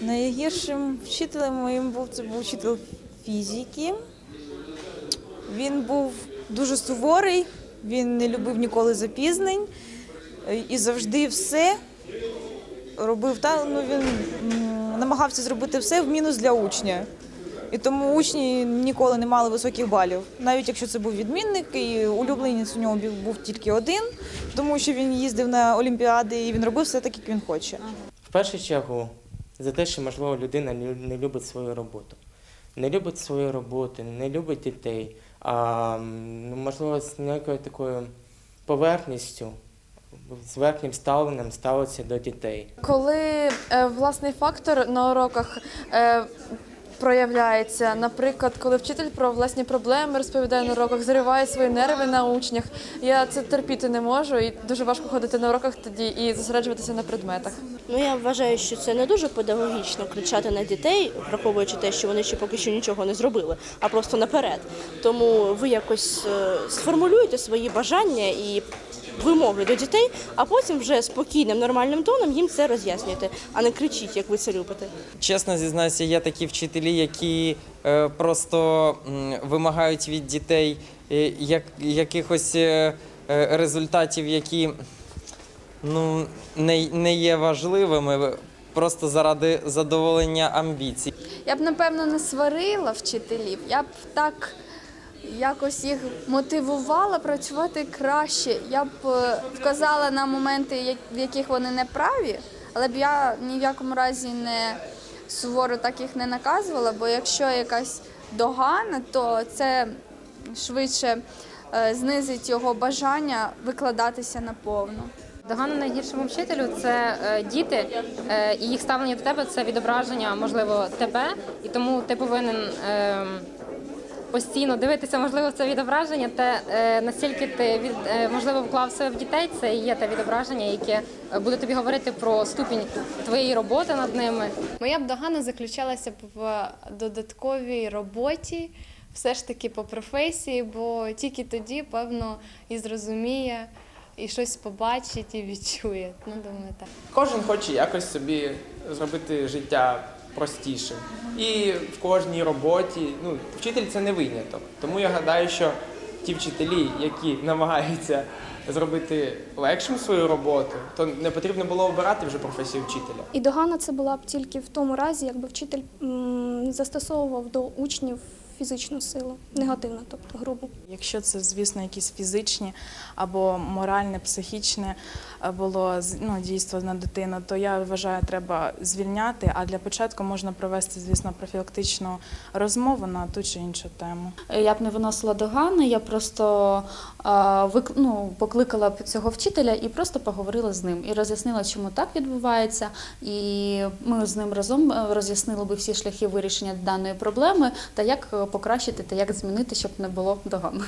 Найгіршим вчителем моїм був це був вчитель фізики. Він був дуже суворий, він не любив ніколи запізнень і завжди все робив так. Ну він намагався зробити все в мінус для учня. І тому учні ніколи не мали високих балів. Навіть якщо це був відмінник, і улюбленець у нього був- був тільки один, тому що він їздив на олімпіади і він робив все так, як він хоче. В першу чергу за те, що можливо людина не любить свою роботу. Не любить свою роботу, не любить дітей, а ну, можливо з ніякою такою поверхністю, з верхнім ставленням ставиться до дітей. Коли е, власний фактор на уроках е, проявляється, наприклад, коли вчитель про власні проблеми розповідає на уроках, зриває свої нерви на учнях, я це терпіти не можу і дуже важко ходити на уроках тоді і зосереджуватися на предметах. Ну я вважаю, що це не дуже педагогічно кричати на дітей, враховуючи те, що вони ще поки що нічого не зробили, а просто наперед. Тому ви якось е, сформулюєте свої бажання і вимоги до дітей, а потім вже спокійним, нормальним тоном їм це роз'яснюєте, а не кричіть, як ви це любите. Чесно зізнаюся, є такі вчителі, які е, просто вимагають від дітей е, як, якихось е, результатів, які ну, не, не є важливими, просто заради задоволення амбіцій. Я б напевно не сварила вчителів. Я б так якось їх мотивувала працювати краще. Я б е, вказала на моменти, в яких вони не праві, але б я ні в якому разі не суворо так їх не наказувала, бо якщо якась догана, то це швидше е, знизить його бажання викладатися наповну. Догана найгіршому вчителю це е, діти, і їх ставлення до тебе це відображення, можливо, тебе, і тому ти повинен е, постійно дивитися, можливо, це відображення. Те е, настільки ти від е, можливо вклав себе в дітей, це і є те відображення, яке е, буде тобі говорити про ступінь твоєї роботи над ними. Моя б догана заключалася б в додатковій роботі, все ж таки по професії, бо тільки тоді, певно, і зрозуміє, і щось побачить, і відчує. Ну, думаю, так. Кожен хоче якось собі зробити життя простішим. І в кожній роботі, ну, вчитель це не виняток. Тому я гадаю, що ті вчителі, які намагаються зробити легшим свою роботу, то не потрібно було обирати вже професію вчителя. І догана це була б тільки в тому разі, якби вчитель м, застосовував до учнів фізичну силу, негативно, тобто грубу. Якщо це, звісно, якісь фізичні або моральне, психічне е, було ну, дійство на дитину, то я вважаю, треба звільняти. А для початку можна провести, звісно, профілактичну розмову на ту чи іншу тему. Я б не виносила догани, я просто а, вик, ну, покликала б цього вчителя і просто поговорила з ним і роз'яснила, чому так відбувається. І ми з ним разом е, роз'яснили би всі шляхи вирішення даної проблеми та як е, покращити та як змінити, щоб не було доган.